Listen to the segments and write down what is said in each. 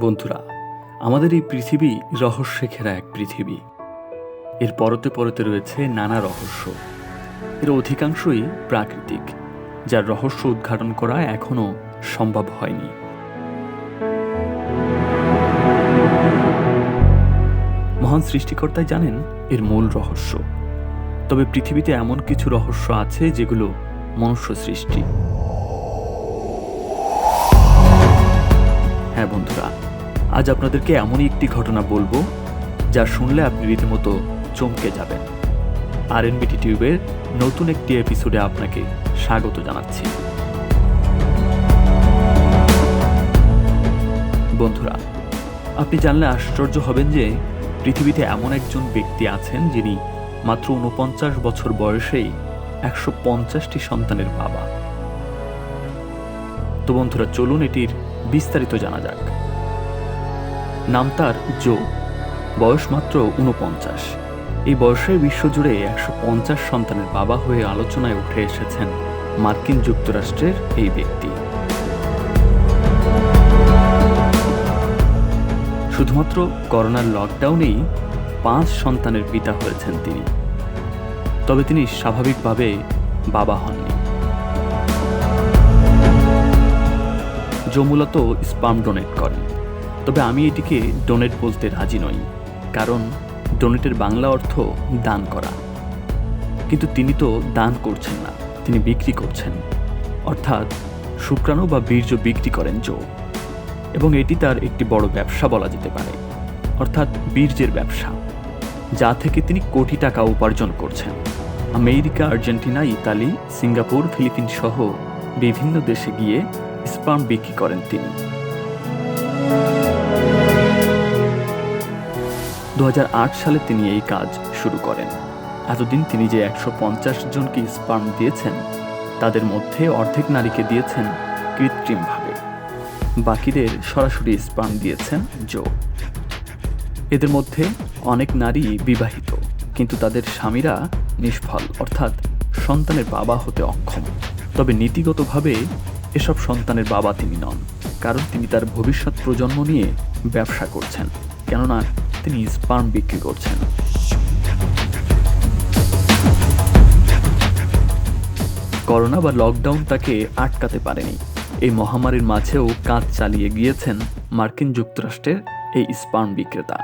বন্ধুরা, আমাদের এই পৃথিবী রহস্যে ঘেরা এক পৃথিবী। এর পরতে পরতে রয়েছে নানা রহস্য। এর অধিকাংশই প্রাকৃতিক, যার রহস্য উদ্ঘাটন করা এখনও সম্ভব হয়নি। মহান সৃষ্টিকর্তাই জানেন এর মূল রহস্য। তবে পৃথিবীতে এমন কিছু রহস্য আছে যেগুলো মনুষ্য সৃষ্টি। হ্যাঁ বন্ধুরা আজ আপনাদেরকে এমনই একটি ঘটনা বলব, যা শুনলে আপনি রীতিমতো চমকে যাবেন। আর এনবিটি টিউবের নতুন একটি এপিসোডে আপনাকে স্বাগত জানাচ্ছি। বন্ধুরা, আপনি জানলে আশ্চর্য হবেন যে পৃথিবীতে এমন একজন ব্যক্তি আছেন যিনি মাত্র উনপঞ্চাশ বছর বয়সেই একশো পঞ্চাশটি সন্তানের বাবা। তো বন্ধুরা, চলুন এটির বিস্তারিত জানা যাক। নাম তার জো। বয়স মাত্র উনপঞ্চাশ এই বয়সে বিশ্বজুড়ে একশো পঞ্চাশ সন্তানের বাবা হয়ে আলোচনায় উঠে এসেছেন মার্কিন যুক্তরাষ্ট্রের এই ব্যক্তি। শুধুমাত্র করোনার লকডাউনেই পাঁচ সন্তানের পিতা হয়েছেন তিনি। তবে তিনি স্বাভাবিকভাবে বাবা হননি। জো মূলত স্পাম ডোনেট করেন। তবে আমি এটিকে ডোনেট বলতে রাজি নই, কারণ ডোনেটের বাংলা অর্থ দান করা। কিন্তু তিনি তো দান করছেন না, তিনি বিক্রি করছেন। অর্থাৎ শুক্রাণু বা বীর্য বিক্রি করেন জো, এবং এটি তার একটি বড় ব্যবসা বলা যেতে পারে, অর্থাৎ বীর্যের ব্যবসা, যা থেকে তিনি কোটি টাকা উপার্জন করছেন। America, Argentina, Italy, Singapore Philippine সহ বিভিন্ন দেশে গিয়ে স্পাম বিক্রি করেন তিনি। দু হাজার আট সালে তিনি এই কাজ শুরু করেন। এতদিন তিনি যে একশো পঞ্চাশ জনকে স্পার্ম দিয়েছেন, তাদের মধ্যে অর্ধেক নারীকে দিয়েছেন কৃত্রিমভাবে। বাকিদের সরাসরি স্পার্ম দিয়েছেন জো। এদের মধ্যে অনেক নারী বিবাহিত, কিন্তু তাদের স্বামীরা নিষ্ফল, অর্থাৎ সন্তানের বাবা হতে অক্ষম। তবে নীতিগতভাবে এসব সন্তানের বাবা তিনি নন, কারণ তিনি তার ভবিষ্যৎ প্রজন্ম নিয়ে ব্যবসা করছেন। কেননা তিনি স্পার্ম বিক্রি করছেন। করোনা বা লকডাউন তাকে আটকাতে পারেনি। এই মহামারীর মাঝেও কাজ চালিয়ে গিয়েছেন মার্কিন যুক্তরাষ্ট্রের এই স্পার্ম বিক্রেতা।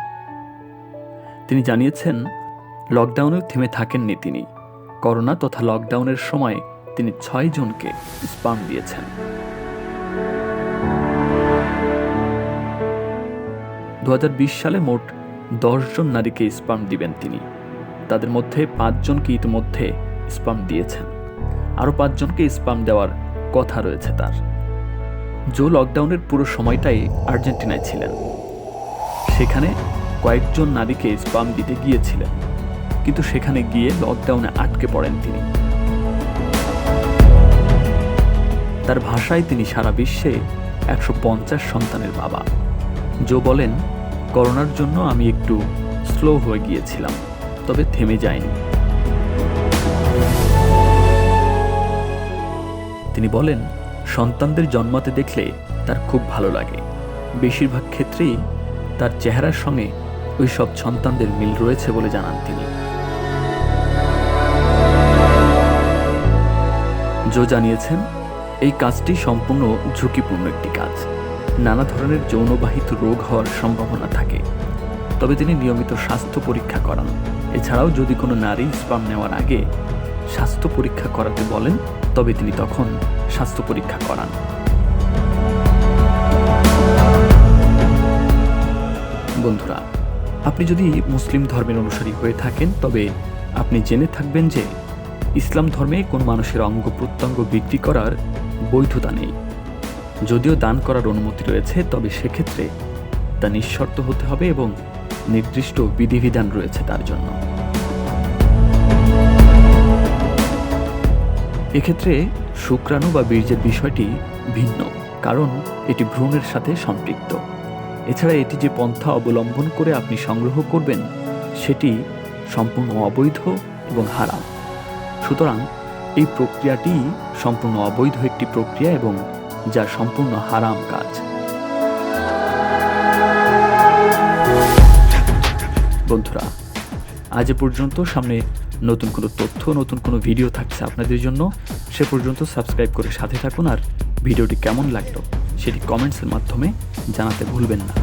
তিনি জানিয়েছেন লকডাউনেও থেমে থাকেননি তিনি। করোনা তথা লকডাউনের সময় তিনি ছয় জনকে স্পার্ম দিয়েছেন। দু হাজার বিশ সালে মোট জন নারীকে স্পার্ম দিবেন তিনি। তাদের মধ্যে পাঁচজনকে ইতিমধ্যে স্পাম দিয়েছেন। আরও পাঁচজনকে স্পাম দেওয়ার কথা রয়েছে তার। জো লকডাউনের পুরো সময়টাই আর্জেন্টিনায় ছিলেন। সেখানে কয়েকজন নারীকে স্পাম দিতে গিয়েছিলেন, কিন্তু সেখানে গিয়ে লকডাউনে আটকে পড়েন তিনি। তার ভাষায় তিনি সারা বিশ্বে একশো পঞ্চাশ সন্তানের বাবা। জো বলেন করোনার জন্য আমি একটু স্লো হয়ে গিয়েছিলাম, তবে থেমে যায়নি তিনি বলেন, সন্তানদের জন্মাতে দেখলে তার খুব ভালো লাগে। বেশিরভাগ ক্ষেত্রেই তার চেহারার সঙ্গে ওই সব সন্তানদের মিল রয়েছে বলে জানান তিনি। জো জানিয়েছেন, এই কাজটি সম্পূর্ণ ঝুঁকিপূর্ণ একটি কাজ। নানা ধরনের যৌনবাহিত রোগ হওয়ার সম্ভাবনা থাকে। তবে তিনি নিয়মিত স্বাস্থ্য পরীক্ষা করান। এছাড়াও যদি কোনো নারী স্পাম নেওয়ার আগে স্বাস্থ্য পরীক্ষা করাতে বলেন, তবে তিনি তখন স্বাস্থ্য পরীক্ষা করান। বন্ধুরা, আপনি যদি মুসলিম ধর্মের অনুসারী হয়ে থাকেন, তবে আপনি জেনে থাকবেন যে ইসলাম ধর্মে কোন মানুষের অঙ্গ প্রত্যঙ্গ বিক্রি করার বৈধতা নেই। যদিও দান করার অনুমতি রয়েছে, তবে সেক্ষেত্রে তা নিঃশর্ত হতে হবে এবং নির্দিষ্ট বিধিবিধান রয়েছে তার জন্য। এক্ষেত্রে শুক্রাণু বা বীর্যের বিষয়টি ভিন্ন, কারণ এটি ভ্রূণের সাথে সম্পৃক্ত। এছাড়া এটি যে পন্থা অবলম্বন করে আপনি সংগ্রহ করবেন, সেটি সম্পূর্ণ অবৈধ এবং হারাম। সুতরাং এই প্রক্রিয়াটি সম্পূর্ণ অবৈধ একটি প্রক্রিয়া এবং যা সম্পূর্ণ হারাম কাজ। বন্ধুরা, আজ পর্যন্ত। সামনে নতুন কোনো তথ্য, নতুন কোনো ভিডিও থাকছে আপনাদের জন্য। সে পর্যন্ত সাবস্ক্রাইব করে সাথে থাকুন আর ভিডিওটি কেমন লাগল সেটি কমেন্টসের মাধ্যমে জানাতে ভুলবেন না।